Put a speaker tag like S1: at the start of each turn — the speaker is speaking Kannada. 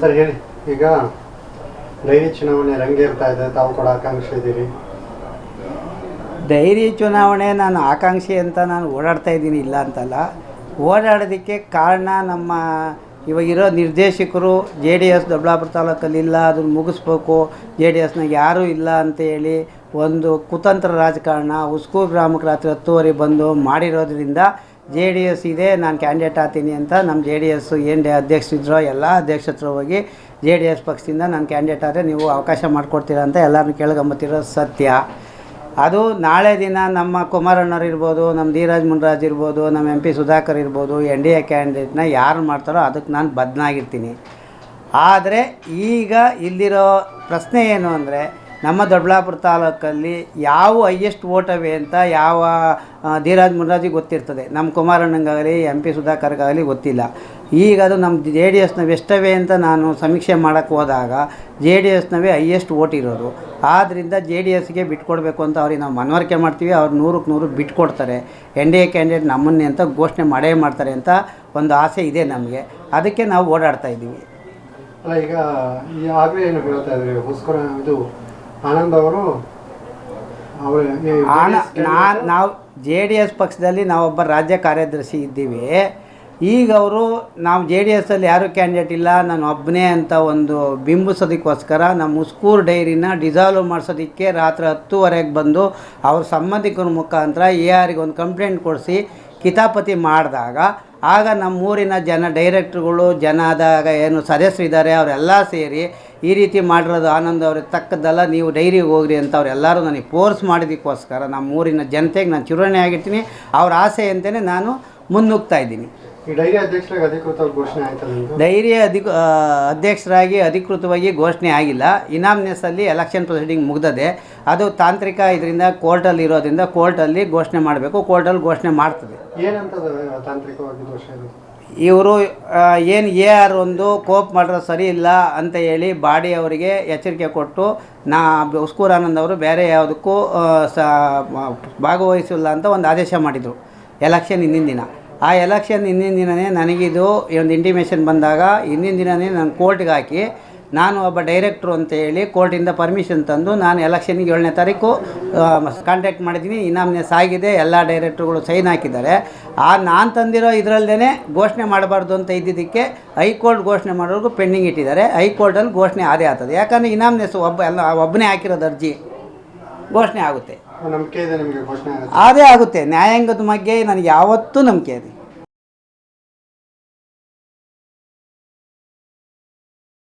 S1: ಸರ್ ಹೇಳಿ. ಈಗ ಡೈರಿ ಚುನಾವಣೆ ರಂಗೇರ್ತಾ ಇದೆ ತಾವು ಕೂಡ ಆಕಾಂಕ್ಷೆ ಇದ್ದೀರಿ.
S2: ಡೈರಿ ಚುನಾವಣೆ ನಾನು ಆಕಾಂಕ್ಷಿ ಅಂತ ನಾನು ಓಡಾಡ್ತಾ ಇದ್ದೀನಿ ಇಲ್ಲ ಅಂತಲ್ಲ. ಓಡಾಡೋದಕ್ಕೆ ಕಾರಣ ನಮ್ಮ ಇವಾಗಿರೋ ನಿರ್ದೇಶಕರು ಜೆ ಡಿ ಎಸ್ ದೊಡ್ಡಬಳ್ಳಾಪುರ ತಾಲೂಕಲ್ಲಿ ಇಲ್ಲ ಅದನ್ನು ಮುಗಿಸ್ಬೇಕು ಜೆ ಡಿ ಎಸ್ನಾಗ ಯಾರೂ ಇಲ್ಲ ಅಂತೇಳಿ ಒಂದು ಕುತಂತ್ರ ರಾಜಕಾರಣ ಉಸ್ಕೂರು ಗ್ರಾಮಕ್ಕೆ ರಾತ್ರಿ ಹತ್ತುವರೆ ಬಂದು ಮಾಡಿರೋದ್ರಿಂದ ಜೆ ಡಿ ಎಸ್ ಇದೆ, ನಾನು ಕ್ಯಾಂಡಿಡೇಟ್ ಆಗ್ತೀನಿ ಅಂತ ನಮ್ಮ ಜೆ ಡಿ ಎಸ್ ಏನು ಅಧ್ಯಕ್ಷರಿದ್ರೋ ಎಲ್ಲ ಅಧ್ಯಕ್ಷ ಹತ್ರ ಹೋಗಿ ಜೆ ಡಿ ಎಸ್ ಪಕ್ಷದಿಂದ ನಾನು ಕ್ಯಾಂಡಿಡೇಟ್ ಆದರೆ ನೀವು ಅವಕಾಶ ಮಾಡಿಕೊಡ್ತೀರಾ ಅಂತ ಎಲ್ಲರೂ ಕೇಳ್ಕೊಂಬತ್ತಿರೋ ಸತ್ಯ. ಅದು ನಾಳೆ ದಿನ ನಮ್ಮ ಕುಮಾರಣ್ಣವ್ರು ಇರ್ಬೋದು ನಮ್ಮ ಧೀರಾಜ್ ಮುನ್ರಾಜ್ ಇರ್ಬೋದು ನಮ್ಮ ಎಂ ಪಿ ಸುಧಾಕರ್ ಇರ್ಬೋದು, ಎನ್ ಡಿ ಎ ಕ್ಯಾಂಡಿಡೇಟ್ನ ಯಾರು ಮಾಡ್ತಾರೋ ಅದಕ್ಕೆ ನಾನು ಬದನಾಗಿರ್ತೀನಿ. ಆದರೆ ಈಗ ಇಲ್ಲಿರೋ ಪ್ರಶ್ನೆ ಏನು ಅಂದರೆ ನಮ್ಮ ದೊಡ್ಡಬಳ್ಳಾಪುರ ತಾಲೂಕಲ್ಲಿ ಯಾವ ಹೈಯೆಸ್ಟ್ ಓಟವೆ ಅಂತ ಯಾವ ಧೀರಾಜ್ ಮುನ್ರಾಜಿಗೆ ಗೊತ್ತಿರ್ತದೆ. ನಮ್ಮ ಕುಮಾರಣ್ಣಂಗಾಗಲಿ, ಎಂ ಪಿ ಸುಧಾಕರ್ಗಾಗಲಿ ಗೊತ್ತಿಲ್ಲ. ಈಗ ಅದು ನಮ್ಮ ಜೆ ಡಿ ಎಷ್ಟವೆ ಅಂತ ನಾನು ಸಮೀಕ್ಷೆ ಮಾಡೋಕ್ಕೆ ಹೋದಾಗ ಜೆ ಡಿ ಎಸ್ನವೇ ಹೈಯೆಸ್ಟ್ ವೋಟ್ ಇರೋದು ಆದ್ದರಿಂದ ಜೆ ಡಿ ಎಸ್ಗೆ ಬಿಟ್ಕೊಡ್ಬೇಕು ಅಂತ ಅವ್ರಿಗೆ ನಾವು ಮನವರಿಕೆ ಮಾಡ್ತೀವಿ. ಅವ್ರು ನೂರಕ್ಕೆ ನೂರು ಬಿಟ್ಕೊಡ್ತಾರೆ. ಎನ್ ಡಿ ಎ ಕ್ಯಾಂಡಿಡೇಟ್ ನಮ್ಮನ್ನೇ ಅಂತ ಘೋಷಣೆ ಮಾಡೇ ಮಾಡ್ತಾರೆ ಅಂತ ಒಂದು ಆಸೆ ಇದೆ ನಮಗೆ. ಅದಕ್ಕೆ ನಾವು ಓಡಾಡ್ತಾ ಇದ್ದೀವಿ.
S1: ಅಲ್ಲ, ಈಗ ಆಗಲೇ ಏನು ಹೇಳ್ತಾ ಇದ್ರಿ ಇದು ಆನಂದ್ ಅವರು
S2: ನಾನು ನಾವು ಜೆ ಡಿ ಎಸ್ ಪಕ್ಷದಲ್ಲಿ ನಾವೊಬ್ಬ ರಾಜ್ಯ ಕಾರ್ಯದರ್ಶಿ ಇದ್ದೀವಿ. ಈಗ ಅವರು ನಾವು ಜೆ ಡಿ ಎಸ್ಸಲ್ಲಿ ಯಾರೂ ಕ್ಯಾಂಡಿಡೇಟ್ ಇಲ್ಲ ನಾನು ಒಬ್ಬನೇ ಅಂತ ಒಂದು ಬಿಂಬಿಸೋದಕ್ಕೋಸ್ಕರ ನಮ್ಮ ಉಸ್ಕೂರು ಡೈರಿನ ಡಿಸಾಲ್ವ್ ಮಾಡಿಸೋದಕ್ಕೆ ರಾತ್ರಿ ಹತ್ತುವರೆಗೆ ಬಂದು ಅವ್ರ ಸಂಬಂಧಿಕರ ಮುಖಾಂತರ ಎ ಆರಿಗೆ ಒಂದು ಕಂಪ್ಲೇಂಟ್ ಕೊಡಿಸಿ ಕಿತಾಪತಿ ಮಾಡಿದಾಗ ಆಗ ನಮ್ಮೂರಿನ ಜನ ಡೈರೆಕ್ಟ್ರುಗಳು ಜನದಾಗ ಏನು ಸದಸ್ಯರಿದ್ದಾರೆ ಅವರೆಲ್ಲ ಸೇರಿ ಈ ರೀತಿ ಮಾಡಿರೋದು ಆನಂದ್ ಅವ್ರಿಗೆ ತಕ್ಕದ್ದಲ್ಲ ನೀವು ಡೈರಿಗೆ ಹೋಗ್ರಿ ಅಂತ ಅವರೆಲ್ಲರೂ ನನಗೆ ಫೋರ್ಸ್ ಮಾಡಿದ್ದಕ್ಕೋಸ್ಕರ ನಮ್ಮ ಊರಿನ ಜನತೆಗೆ ನಾನು ಚುರಣೆ ಆಗಿರ್ತೀನಿ. ಅವ್ರ ಆಸೆ ಅಂತಲೇ ನಾನು ಮುನ್ನುಗ್ತಾ ಇದ್ದೀನಿ.
S1: ಡೈರಿ
S2: ಅಧಿಕ ಅಧ್ಯಕ್ಷರಾಗಿ ಅಧಿಕೃತವಾಗಿ ಘೋಷಣೆ ಆಗಿಲ್ಲ. ಇನಾಮ್ನೆಸ್ಸಲ್ಲಿ ಎಲೆಕ್ಷನ್ ಪ್ರೊಸೀಡಿಂಗ್ ಮುಗ್ದದೆ. ಅದು ತಾಂತ್ರಿಕ ಇದರಿಂದ ಕೋರ್ಟಲ್ಲಿ ಇರೋದ್ರಿಂದ ಕೋರ್ಟಲ್ಲಿ ಘೋಷಣೆ ಮಾಡಬೇಕು. ಕೋರ್ಟಲ್ಲಿ ಘೋಷಣೆ ಮಾಡ್ತದೆ.
S1: ಏನಂತ ತಾಂತ್ರಿಕವಾಗಿ ಘೋಷಣೆ
S2: ಇವರು ಏನು ಎ ಆರ್ ಒಂದು ಕೋಪ್ ಮಾಡಿರೋ ಸರಿ ಇಲ್ಲ ಅಂತ ಹೇಳಿ ಬಾಡಿ ಅವರಿಗೆ ಎಚ್ಚರಿಕೆ ಕೊಟ್ಟು, ನಾ ಉಸ್ಕೂರಾನಂದ್ ಅವರು ಬೇರೆ ಯಾವುದಕ್ಕೂ ಸ ಭಾಗವಹಿಸಿಲ್ಲ ಅಂತ ಒಂದು ಆದೇಶ ಮಾಡಿದರು, ಎಲೆಕ್ಷನ್ ಹಿಂದಿನ ದಿನ. ಆ ಎಲೆಕ್ಷನ್ ಹಿಂದಿನ ದಿನವೇ ನನಗಿದು ಒಂದು ಇಂಟಿಮೇಷನ್ ಬಂದಾಗ, ಹಿಂದಿನ ದಿನವೇ ನಾನು ಕೋರ್ಟ್ಗೆ ಹಾಕಿ ನಾನು ಒಬ್ಬ ಡೈರೆಕ್ಟ್ರು ಅಂತ ಹೇಳಿ ಕೋರ್ಟಿಂದ ಪರ್ಮಿಷನ್ ತಂದು ನಾನು ಎಲೆಕ್ಷನ್ಗೆ ಏಳನೇ ತಾರೀಕು ಕಾಂಟ್ಯಾಕ್ಟ್ ಮಾಡಿದ್ದೀನಿ. ಇನಾಮ್ನೆಸ್ ಆಗಿದೆ ಎಲ್ಲ ಡೈರೆಕ್ಟ್ರುಗಳು ಸೈನ್ ಹಾಕಿದ್ದಾರೆ. ಆ ನಾನು ತಂದಿರೋ ಇದರಲ್ಲೇ ಘೋಷಣೆ ಮಾಡಬಾರ್ದು ಅಂತ ಇದ್ದಿದ್ದಕ್ಕೆ ಹೈಕೋರ್ಟ್ ಘೋಷಣೆ ಮಾಡೋರ್ಗು ಪೆಂಡಿಂಗ್ ಇಟ್ಟಿದ್ದಾರೆ. ಹೈಕೋರ್ಟಲ್ಲಿ ಘೋಷಣೆ ಆದೇ ಆಗ್ತದೆ. ಯಾಕಂದರೆ ಇನಾಮ್ನೆಸ್ ಒಬ್ಬ ಎಲ್ಲ ಒಬ್ಬನೇ ಹಾಕಿರೋದು ಅರ್ಜಿ ಘೋಷಣೆ ಆಗುತ್ತೆ.
S1: ನಮಗೆ ಇದೆ ನಿಮಗೆ ಘೋಷಣೆ ಆಗುತ್ತೆ.
S2: ಅದೇ ಆಗುತ್ತೆ. ನ್ಯಾಯಾಂಗದ ಬಗ್ಗೆ ನನಗೆ ಯಾವತ್ತೂ ನಂಬಿಕೆ ಇದೆ.